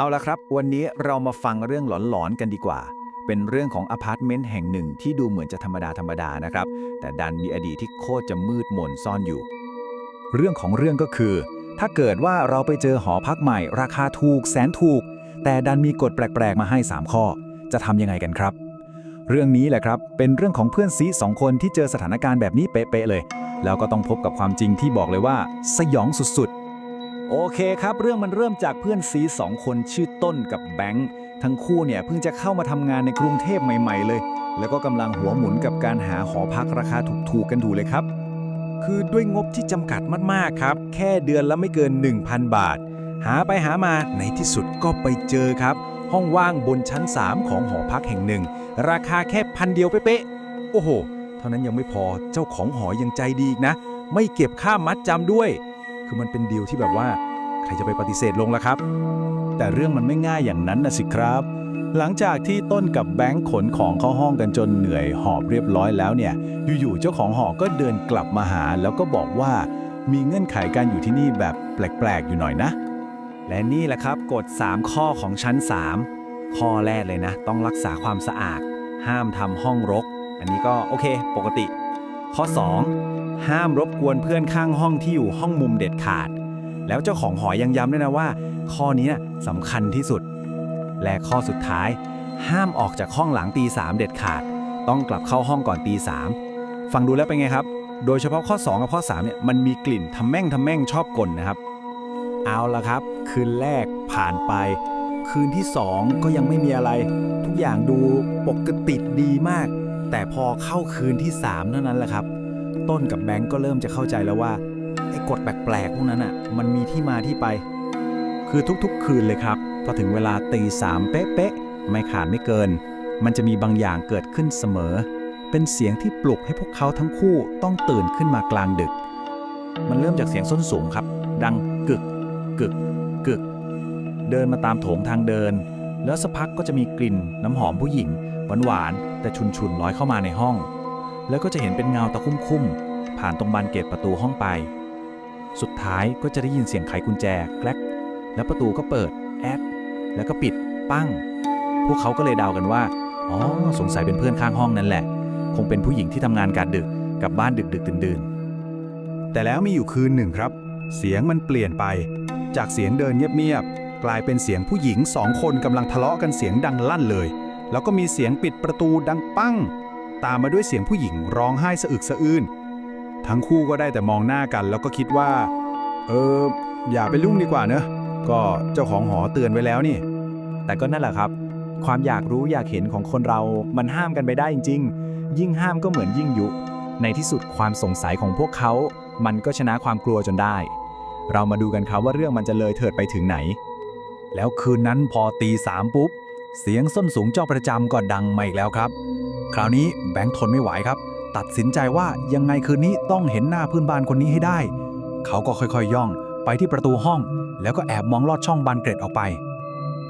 เอาละครับ วันนี้เรามาฟังเรื่องหลอนๆกันดีกว่า เป็นเรื่องของอพาร์ตเมนต์แห่งหนึ่งที่ดูเหมือนจะธรรมดาธรรมดานะครับ แต่ดันมีอดีตที่โคตรจะมืดมนซ่อนอยู่ เรื่องของเรื่องก็คือ ถ้าเกิดว่าเราไปเจอหอพักใหม่ ราคาถูกแสนถูก แต่ดันมีกฎแปลกๆมาให้ 3 ข้อ จะทำยังไงกันครับ เรื่องนี้แหละครับ เป็นเรื่องของเพื่อนซีสองคนที่เจอสถานการณ์แบบนี้เป๊ะๆเลย แล้วก็ต้องพบกับความจริงที่บอกเลยว่า สยองสุดๆ โอเคครับ เรื่องมันเริ่มจากเพื่อนซีสองคนชื่อต้นกับแบงค์ทั้งคู่เนี่ยเพิ่งจะเข้ามาทำงานในกรุงเทพใหม่ ๆ เลย แล้วก็กำลังหัวหมุนกับการหาหอพักราคาถูกๆกันดูเลยครับ คือด้วยงบที่จำกัดมากๆครับ แค่เดือนละไม่เกิน 1,000 บาท หาไปหามาในที่สุดก็ไปเจอครับ ห้องว่างบนชั้น 3 ของหอพักแห่งหนึ่ง ราคาแค่พันเดียวเป๊ะๆโอ้โห เท่านั้นยังไม่พอเจ้าของหอยังใจดีอีกนะ ไม่เก็บค่ามัดจำด้วย คือมันเป็นดีลที่แบบว่าใครจะไปปฏิเสธลงล่ะครับ แต่เรื่องมันไม่ง่ายอย่างนั้นนะสิครับ หลังจากที่ต้นกับแบงค์ขนของเข้าห้องกันจนเหนื่อยหอบเรียบร้อยแล้วเนี่ย อยู่ๆเจ้าของหอก็เดินกลับมาหา แล้วก็บอกว่ามีเงื่อนไขการอยู่ที่นี่แบบแปลกๆอยู่หน่อยนะ และนี่แหละครับกฎ 3 ข้อของชั้น 3 ข้อแรกเลยนะ ต้องรักษาความสะอาด ห้ามทำห้องรก อันนี้ก็โอเค ปกติ ข้อ 2 ห้ามรบกวนเพื่อนข้างห้องที่อยู่ห้องมุมเด็ดขาด แล้วเจ้าของหอยังย้ำด้วยนะว่า ข้อนี้สำคัญที่สุด และข้อสุดท้าย ห้ามออกจากห้องหลังตีสามเด็ดขาด ต้องกลับเข้าห้องก่อนตีสามฟังดูแล้วเป็นไงครับ โดยเฉพาะข้อ 2 กับข้อ3เนี่ยมันมีกลิ่นทำแม่งทำแม่งชอบกลนะครับ เอาละครับ คืนแรกผ่านไป คืนที่ 2 ก็ยังไม่มีอะไร ทุกอย่างดูปกติดีมาก แต่พอเข้าคืนที่ 3 เท่านั้นแหละครับ ต้นกับแบงก์ก็เริ่มจะเข้าใจแล้วว่าไอ้กฎแปลกๆพวกนั้นอะมันมีที่มาที่ไป คือทุกๆ คืนเลยครับพอถึงเวลาตีสามเป๊ะๆไม่ขาดไม่เกิน มันจะมีบางอย่างเกิดขึ้นเสมอ เป็นเสียงที่ปลุกให้พวกเขาทั้งคู่ต้องตื่นขึ้นมากลางดึก มันเริ่มจากเสียงส้นสูงครับ ดังกึกกึกกึก เดินมาตามโถงทางเดิน แล้วสักพักก็จะมีกลิ่นน้ำหอมผู้หญิงหวานๆแต่ชุนๆลอยเข้ามาในห้อง แล้วก็จะเห็นเป็นเงาตะคุ่ม ผ่านตรงบานเกตประตูห้องไป สุดท้ายก็จะได้ยินเสียงไขกุญแจแกลกแล้วประตูก็เปิดแอดแล้วก็ปิดปั้ง พวกเขาก็เลยเดากันว่าอ๋อสงสัยเป็นเพื่อนข้างห้องนั่นแหละ คงเป็นผู้หญิงที่ทำงานกะดึกกับบ้านดึกดึกดื่นดื่นๆแต่แล้วมีอยู่คืนหนึ่งครับ เสียงมันเปลี่ยนไป จากเสียงเดินเงียบๆกลายเป็นเสียงผู้หญิงสองคนกำลังทะเลาะกันเสียงดังลั่นเลย แล้วก็มีเสียงปิดประตูดังปั้ง ตามมาด้วยเสียงผู้หญิงร้องไห้สะอึกสะอื้น ทั้งคู่ก็ได้แต่มองหน้ากัน แล้วก็คิดว่า เออ อย่าไปลุ่งดีกว่าเนอะ ก็เจ้าของหอเตือนไว้แล้วนี่ แต่ก็นั่นแหละครับ ความอยากรู้อยากเห็นของคนเรา มันห้ามกันไปได้จริง ๆ ยิ่งห้ามก็เหมือนยิ่งยุ ในที่สุดความสงสัยของพวกเขา มันก็ชนะความกลัวจนได้ เรามาดูกันครับว่าเรื่องมันจะเลยเถิดไปถึงไหน แล้วคืนนั้นพอตีสามปุ๊บ เสียงส้นสูงเจ้าประจำก็ดังมาอีกแล้วครับ คราวนี้แบงค์ทนไม่ไหวครับ ตัดสินใจว่ายังไงคืนนี้ต้องเห็นหน้าเพื่อนบ้านคนนี้ให้ได้ เขาก็ค่อยๆย่องไปที่ประตูห้อง แล้วก็แอบมองลอดช่องบานเกร็ดออกไป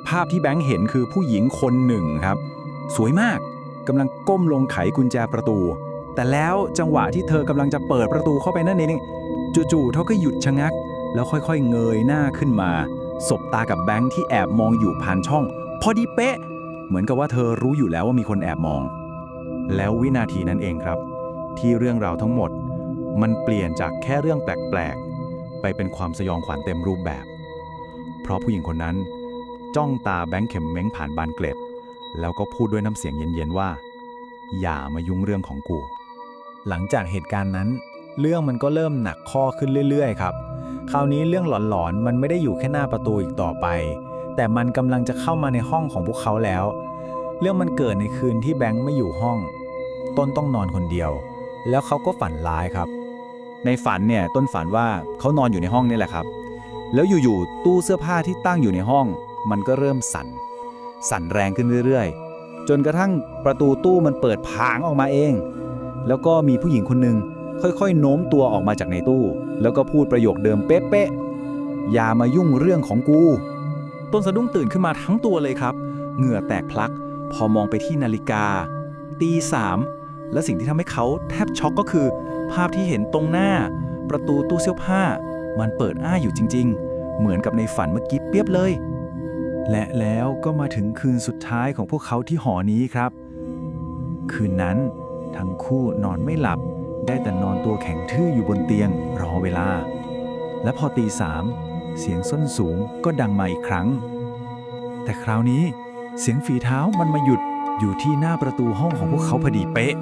ภาพที่แบงค์เห็นคือผู้หญิงคนหนึ่งครับ สวยมากกำลังก้มลงไขกุญแจประตู แต่แล้วจังหวะที่เธอกำลังจะเปิดประตูเข้าไปนั่นเองจู่ๆเธอก็หยุดชะงัก แล้วค่อยๆ เงยหน้าขึ้นมา สบตากับแบงค์ที่แอบมองอยู่ผ่านช่อง พอดีเป๊ะ เหมือนกับว่าเธอรู้อยู่แล้วว่ามีคนแอบมอง แล้ววินาทีนั้นเองครับ ที่เรื่องราวทั้งหมด มันเปลี่ยนจากแค่เรื่องแปลกๆ ไปเป็นความสยองขวัญเต็มรูปแบบ เพราะผู้หญิงคนนั้น จ้องตาแบงค์เข็มเม้งผ่านบานเกล็ด แล้วก็พูดด้วยน้ำเสียงเย็นๆว่า อย่ามายุ่งเรื่องของกู หลังจากเหตุการณ์นั้น เรื่องมันก็เริ่มหนักข้อขึ้นเรื่อยๆ ครับ คราวนี้เรื่องหลอนๆ มันไม่ได้อยู่แค่หน้าประตูอีกต่อไป แต่มันกำลังจะเข้ามาในห้องของพวกเขาแล้ว เรื่องมันเกิดในคืนที่แบงค์ไม่อยู่ห้อง ต้นต้องนอนคนเดียว แล้วเขาก็ฝันร้ายครับ ในฝันเนี่ยต้นฝันว่าเขานอนอยู่ในห้องนี่แหละครับ แล้วอยู่ๆตู้เสื้อผ้าที่ตั้งอยู่ในห้อง มันก็เริ่มสั่น สั่นแรงขึ้นเรื่อยๆ จนกระทั่งประตูตู้มันเปิดผางออกมาเอง แล้วก็มีผู้หญิงคนหนึ่งค่อยๆ โน้มตัวออกมาจากในตู้ แล้วก็พูดประโยคเดิมเป๊ะๆ อย่ามายุ่งเรื่องของกู ต้นสะดุ้งตื่นขึ้นมาทั้งตัวเลยครับ เหงื่อแตกพลัก พอมองไปที่นาฬิกา ตีสามและสิ่งที่ทำให้เขาแทบช็อกก็คือ ภาพที่เห็นตรงหน้า ประตูตู้เสื้อผ้า มันเปิดอ้าอยู่จริง ๆ เหมือนกับในฝันเมื่อกี้เปียบเลย และแล้วก็มาถึงคืนสุดท้ายของพวกเขาที่หอนี้ครับ คืนนั้น ทั้งคู่นอนไม่หลับ ได้แต่นอนตัวแข็งทื่ออยู่บนเตียงรอเวลา และพอตีสามเสียงส้นสูงก็ดังมาอีกครั้ง แต่คราวนี้ เสียงฝีเท้ามันมาหยุดอยู่ที่หน้าประตูห้องของพวกเขาพอดีเป๊ะ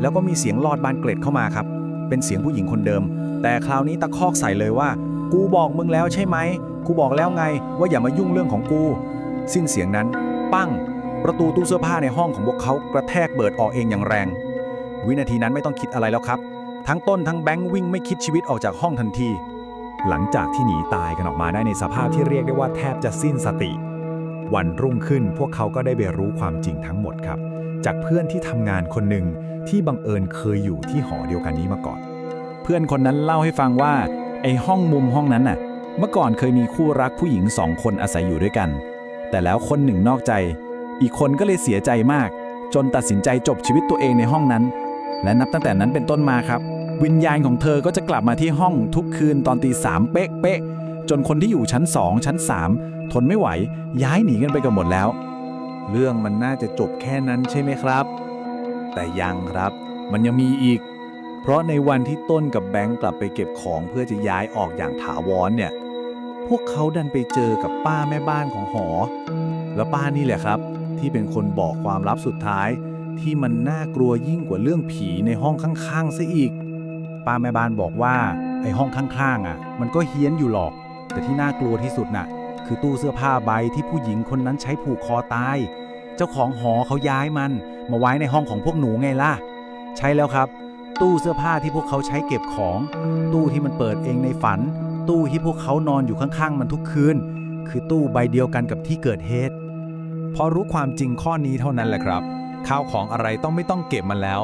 แล้วก็มีเสียงลอดบานเกล็ดเข้ามาครับ เป็นเสียงผู้หญิงคนเดิม แต่คราวนี้ตะคอกใส่เลยว่า กูบอกมึงแล้วใช่ไหม กูบอกแล้วไงว่าอย่ามายุ่งเรื่องของกู สิ้นเสียงนั้น ปั้ง ประตูตู้เสื้อผ้าในห้องของพวกเขากระแทกเปิดออกเองอย่างแรง วินาทีนั้นไม่ต้องคิดอะไรแล้วครับ ทั้งต้นทั้งแบงค์วิ่งไม่คิดชีวิตออกจากห้องทันที หลังจากที่หนีตายกันออกมาได้ในสภาพที่เรียกได้ว่าแทบจะสิ้นสติ วันรุ่งขึ้นพวกเขาก็ได้ไปรู้ความจริงทั้งหมดครับ จากเพื่อนที่ทำงานคนหนึ่งที่บังเอิญเคยอยู่ที่หอเดียวกันนี้มาก่อน เพื่อนคนนั้นเล่าให้ฟังว่า ไอ้ห้องมุมห้องนั้นน่ะ เมื่อก่อนเคยมีคู่รักผู้หญิงสองคนอาศัยอยู่ด้วยกัน แต่แล้วคนหนึ่งนอกใจ อีกคนก็เลยเสียใจมาก จนตัดสินใจจบชีวิตตัวเองในห้องนั้น และนับตั้งแต่นั้นเป็นต้นมาครับ วิญญาณของเธอก็จะกลับมาที่ห้องทุกคืนตอนตีสามเป๊ะเป๊ะจนคนที่อยู่ชั้น2ชั้น3 ทนไม่ไหว ย้ายหนีกันไปกันหมดแล้ว เรื่องมันน่าจะจบแค่นั้นใช่ไหมครับ แต่ยังครับ มันยังมีอีก เพราะในวันที่ต้นกับแบงค์กลับไปเก็บของเพื่อจะย้ายออกอย่างถาวรเนี่ย พวกเขาดันไปเจอกับป้าแม่บ้านของหอ แล้วป้านี่แหละครับ ที่เป็นคนบอกความลับสุดท้าย ที่มันน่ากลัวยิ่งกว่าเรื่องผีในห้องข้างๆซะอีก ป้าแม่บ้านบอกว่าไอห้องข้างๆอะ มันก็เฮี้ยนอยู่หรอก แต่ที่น่ากลัวที่สุดน่ะ คือตู้เสื้อผ้าใบที่ผู้หญิงคนนั้นใช้ผูกคอตาย เจ้าของหอเขาย้ายมัน มาไว้ในห้องของพวกหนูไงล่ะ ใช่แล้วครับ ตู้เสื้อผ้าที่พวกเขาใช้เก็บของ ตู้ที่มันเปิดเองในฝัน ตู้ที่พวกเขานอนอยู่ข้างๆ มันทุกคืน คือตู้ใบเดียวกันกับที่เกิดเหตุพอรู้ความจริงข้อนี้เท่านั้นแหละครับ ข้าวของอะไรต้องไม่ต้องเก็บมันแล้ว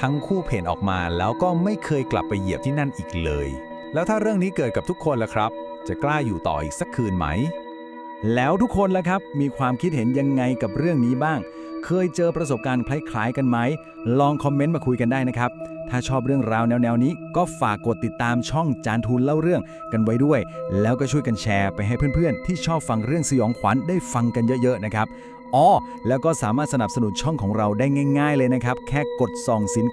ทั้งคู่เพ่นออกมาแล้วก็ไม่เคยกลับไปเหยียบที่นั่นอีกเลย แล้วถ้าเรื่องนี้เกิดกับทุกคนล่ะครับ จะกล้าอยู่ต่ออีกสักคืนไหม แล้วทุกคนล่ะครับ มีความคิดเห็นยังไงกับเรื่องนี้บ้าง เคยเจอประสบการณ์คล้ายๆกันไหม ลองคอมเมนต์มาคุยกันได้นะครับ ถ้าชอบเรื่องราวแนวๆนี้ ก็ฝากกดติดตามช่องจานทูลเล่าเรื่องกันไว้ด้วย แล้วก็ช่วยกันแชร์ไปให้เพื่อนๆ ที่ชอบฟังเรื่องสยองขวัญได้ฟังกันเยอะๆนะครับอ๋อแล้วก็สามารถสนับสนุนช่องของเราได้ง่าย ๆ เลยนะครับ แค่กดส่องสิน